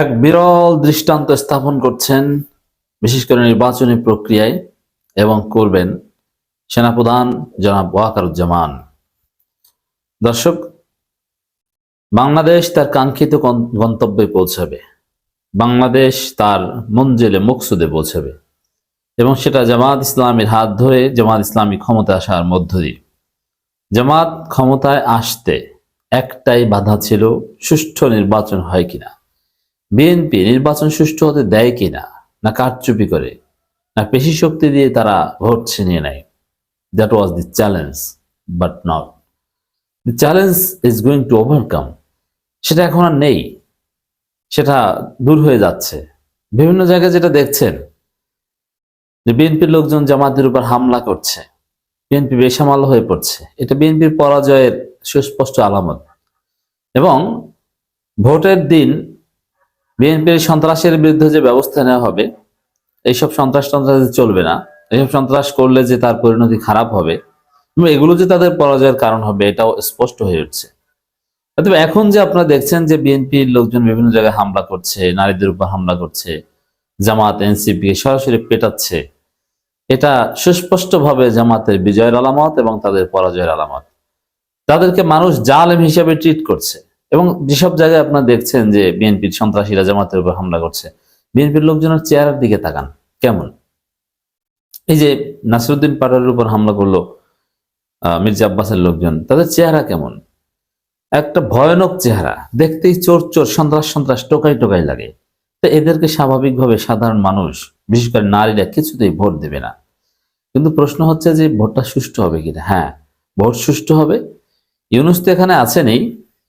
এক বিরল দৃষ্টান্ত স্থাপন করছেন, বিশেষ করে নির্বাচনী প্রক্রিয়ায়, এবং করবেন সেনাপ্রধান জনাব ওয়াকারুজ্জামান। দর্শক, বাংলাদেশ তার কাঙ্ক্ষিত গন্তব্যে পৌঁছাবে। বাংলাদেশ তার মঞ্জিলে মকসুদে পৌঁছাবে। এবং সেটা জামাত ইসলামের হাত ধরে জামাত ইসলামী ক্ষমতা আসার মধ্য দিয়ে। জামাত ক্ষমতায় আসতে একটাই বাধা ছিল, সুষ্ঠু নির্বাচন হয় কিনা। বিএনপি নির্বাচন সুষ্ঠু হতে দেয় কিনা, না কারচুপি করে, না পেশি শক্তি দিয়ে তারা ভোট ছিনিয়ে নেয়? That was the challenge but not the challenge is going to overcome সেটা এখন আর নেই। সেটা দূর হয়ে যাচ্ছে। বিভিন্ন জায়গায় যেটা দেখছেন, যে বিএনপির লোকজন জামাতের উপর হামলা করছে। বিএনপি বেসামাল হয়ে পড়ছে। এটা বিএনপির পরাজয়ের সুস্পষ্ট আলামত। এবং ভোটের দিন বিএনপির সন্ত্রাসের বিরুদ্ধে যে ব্যবস্থা নেওয়া হবে, এইসব সন্ত্রাস টন্ত্রাস চলবে না, এইসব সন্ত্রাস করলে যে তার পরিণতি খারাপ হবে এগুলো যে তাদের পরাজয়ের কারণ হবে, এটাও স্পষ্ট হয়ে উঠছে। এখন যে আপনারা দেখছেন যে বিএনপির লোকজন বিভিন্ন জায়গায় হামলা করছে, নারীদের উপর হামলা করছে, জামাত, এনসিপি সরাসরি পেটাচ্ছে, এটা সুস্পষ্টভাবে জামাতের বিজয়ের আলামত এবং তাদের পরাজয়ের আলামত। তাদেরকে মানুষ জালেম হিসেবে ট্রিট করছে। এবং যেসব জায়গায় আপনারা দেখছেন যে বিএনপির সন্ত্রাসীরা জামাতের উপর হামলা করছে, বিএনপির লোকজনের চেহারার দিকে তাকান, কেমন? এই যে নাসিরুদ্দিন পাটোয়ারির উপর হামলা করল মির্জা আব্বাসের লোকজন, তাদের চেহারা কেমন? একটা ভয়ানক চেহারা, দেখতেই চোর চোর, সন্ত্রাস সন্ত্রাস, টোকাই টোকাই লাগে। তো এদেরকে স্বাভাবিকভাবে সাধারণ মানুষ, বিশেষ করে নারীরা কিছুতেই ভোট দেবে না। কিন্তু প্রশ্ন হচ্ছে যে ভোটটা সুষ্ঠু হবে কিনা? হ্যাঁ ভোট সুষ্ঠু হবে। ইউনুস তো এখানে আছেনই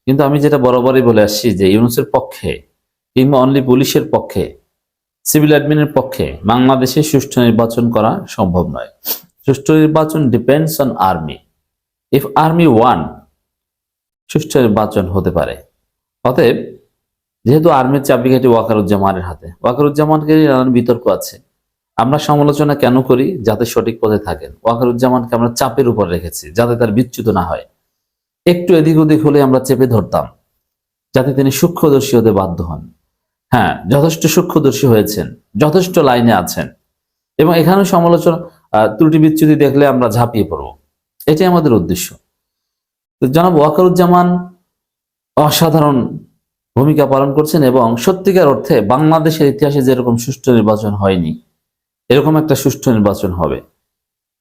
কিন্তু আমি যেটা বরাবরই বলে আসছি যে ইউনুসের পক্ষে কিংবা অনলি পুলিশের পক্ষে সিভিল অ্যাডমিনের পক্ষে বাংলাদেশে সুষ্ঠু নির্বাচন করা সম্ভব নয়। সুষ্ঠু নির্বাচন depends on army if army won সুষ্ঠু নির্বাচন হতে পারে। অতএব, যেহেতু আর্মির চাবিকাঠি ওয়াকারুজ্জামানের হাতে, ওয়াকারুজ্জামানকে নানান বিতর্ক আছে। আমরা সমালোচনা কেন করি? যাতে সঠিক পথে থাকেন। ওয়াকারুজ্জামানকে আমরা চাপের উপর রেখেছি, যাতে তার বিচ্যুত না হয়। একটু এদিক ওদিক হলে আমরা চেপে ধরতাম, যাতে তিনি সূক্ষ্মদর্শী হতে বাধ্য হন। হ্যাঁ যথেষ্ট সূক্ষ্মদর্শী হয়েছেন, যথেষ্ট লাইনে আছেন এবং এখানে সমালোচনা ত্রুটি বিচ্যুতি দেখলে আমরা ঝাঁপিয়ে পড়ব। এটাই আমাদের উদ্দেশ্য। জনাব ওয়াকারুজ্জামান অসাধারণ ভূমিকা পালন করছেন এবং সত্যিকার অর্থে বাংলাদেশের ইতিহাসে যেরকম সুষ্ঠু নির্বাচন হয়নি, এরকম একটা সুষ্ঠু নির্বাচন হবে,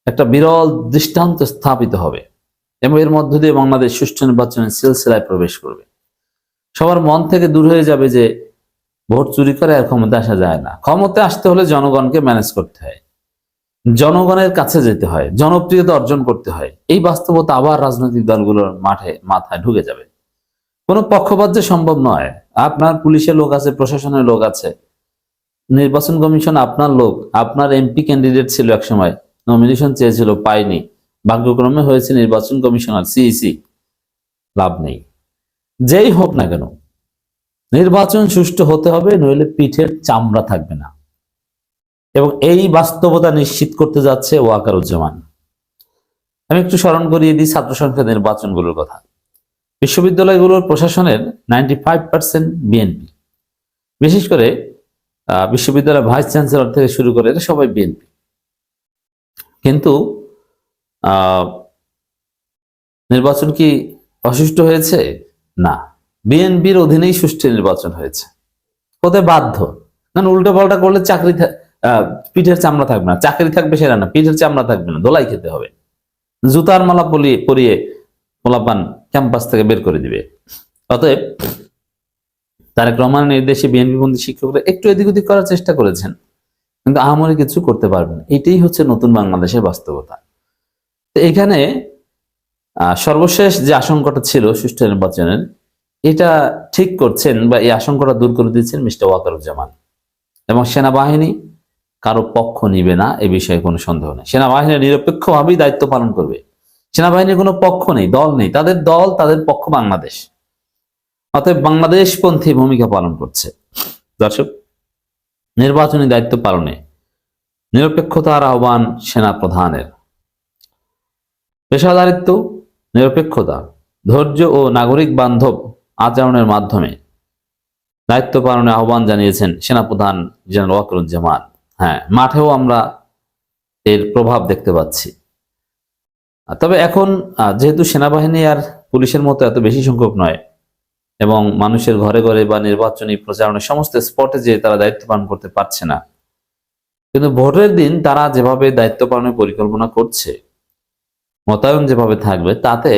একটা বিরল দৃষ্টান্ত স্থাপিত হবে। এবং এর মধ্য দিয়ে বাংলাদেশ সুষ্ঠু নির্বাচনের সিলসিলায় প্রবেশ করবে। সবার মন থেকে দূর হয়ে যাবে যে ভোট চুরি করে আর ক্ষমতা আসা যায় না। ক্ষমতা আসতে হলে জনগণকে ম্যানেজ করতে হয়। জনগণের কাছে যেতে হয়, জনপ্রিয়তা অর্জন করতে হয়। এই বাস্তবতা আবার রাজনৈতিক দলগুলোর মাঠে, মাথায় ঢুকে যাবে। কোনো পক্ষপাত যে সম্ভব নয়। আপনার পুলিশের লোক আছে, প্রশাসনের লোক আছে। নির্বাচন কমিশন আপনার লোক, আপনার এমপি ক্যান্ডিডেট ছিল একসময় নমিনেশন চেয়েছিল, পায়নি। ভাগ্যক্রমে হয়েছে নির্বাচন কমিশনার সিইসি লাভ নেই। যেই হোক না কেন, নির্বাচন সুষ্ঠু হতে হবে, নইলে পিঠের চামড়া থাকবে না। এবং এই বাস্তবতা নিশ্চিত করতে যাচ্ছে ওয়াকারুজ্জামান। আমি একটু স্মরণ করিয়ে দিই ছাত্র সংসদ নির্বাচনগুলোর কথা। বিশ্ববিদ্যালয়গুলোর প্রশাসনের নাইনটি ফাইভ পার্সেন্ট বিএনপি বিশেষ করে বিশ্ববিদ্যালয়ের ভাইস চ্যান্সেলর থেকে শুরু করে সবাই বিএনপি কিন্তু নির্বাচন কি অসুষ্ঠু হয়েছে? না। বিএনপির অধীনেই সুষ্ঠু নির্বাচন হয়েছে। হতে বাধ্য। কারণ উল্টো পাল্টা করলে চাকরি পিঠের চামড়া থাকবে না। চাকরি থাকবে সেটা না, পিঠের চামড়া থাকবে না। দোলাই খেতে হবে। জুতার মালা পরিয়ে পরিয়ে পোলাপান ক্যাম্পাস থেকে বের করে দিবে। অতএব তারেক রহমানের নির্দেশে বিএনপি বন্দী শিক্ষকরা একটু এদিক ওদিক করার চেষ্টা করেছেন। কিন্তু আহামরি কিছু করতে পারবেন এটাই হচ্ছে নতুন বাংলাদেশের বাস্তবতা। এখানে সর্বশেষ যে আশঙ্কাটা ছিল সুষ্ঠু নির্বাচনের, এটা ঠিক করছেন বা এই আশঙ্কাটা দূর করে দিচ্ছেন মিস্টার ওয়াকারুজ্জামান। এবং সেনাবাহিনী কারও পক্ষ নিবে না, এ বিষয়ে কোনো সন্দেহ নেই। সেনাবাহিনী নিরপেক্ষভাবেই দায়িত্ব পালন করবে। সেনাবাহিনীর কোনো পক্ষ নেই, দল নেই। তাদের দল, তাদের পক্ষ বাংলাদেশ। অতএব বাংলাদেশপন্থী ভূমিকা পালন করছে। দর্শক, নির্বাচনী দায়িত্ব পালনে নিরপেক্ষতার আহ্বান সেনা প্রধানের পেশাদারিত্ব, নিরপেক্ষতা, ধৈর্য ও নাগরিক বান্ধব আচরণের মাধ্যমে দায়িত্ব পালনে আহ্বান জানিয়েছেন সেনাপ্রধান জেনারেল ওয়াকরুজ্জামান। হ্যাঁ মাঠেও আমরা এর প্রভাব দেখতে পাচ্ছি। তবে এখন যেহেতু সেনাবাহিনী আর পুলিশের মতো এত বেশি সংখ্যক নয় এবং মানুষের ঘরে ঘরে বা নির্বাচনী প্রচারণের সমস্ত স্পটে যে তারা দায়িত্ব পালন করতে পারছে না, কিন্তু ভোটের দিন তারা যেভাবে দায়িত্ব পালনের পরিকল্পনা করছে মোতায়েন যেভাবে থাকবে তাতে